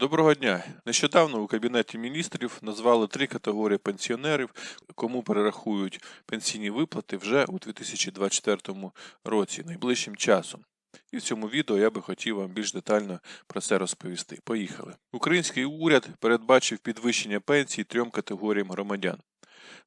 Доброго дня. Нещодавно у Кабінеті міністрів назвали три категорії пенсіонерів, кому перерахують пенсійні виплати вже у 2024 році, найближчим часом. І в цьому відео я би хотів вам більш детально про це розповісти. Поїхали. Український уряд передбачив підвищення пенсій трьом категоріям громадян.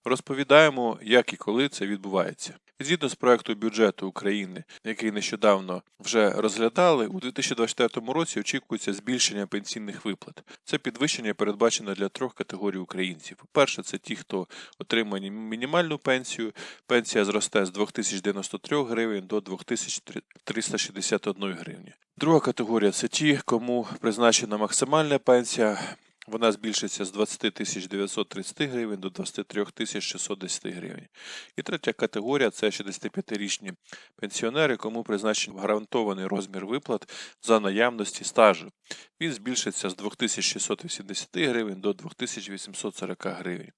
Розповідаємо, як і коли це відбувається. Згідно з проекту бюджету України, який нещодавно вже розглядали, у 2024 році очікується збільшення пенсійних виплат. Це підвищення передбачено для трьох категорій українців. Перше, це ті, хто отримує мінімальну пенсію. Пенсія зросте з 2093 гривень до 2361 гривні. Друга категорія це ті, кому призначена максимальна пенсія. Вона збільшиться з 20 тисяч 930 гривень до 23 тисяч 610 гривень. І третя категорія це 65-річні пенсіонери, кому призначений гарантований розмір виплат за наявності стажу. Він збільшиться з 2680 гривень до 2840 гривень.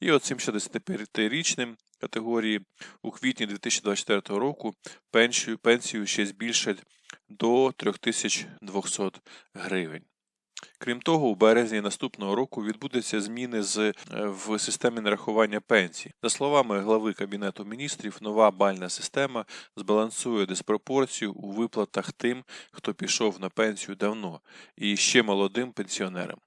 І от цим 65-річним категорії у квітні 2024 року пенсію, пенсію ще збільшать до 3200 гривень. Крім того, у березні наступного року відбудуться зміни з, е, в системі нарахування пенсій. За словами глави Кабінету міністрів, нова бальна система збалансує диспропорцію у виплатах тим, хто пішов на пенсію давно, і ще молодим пенсіонерам.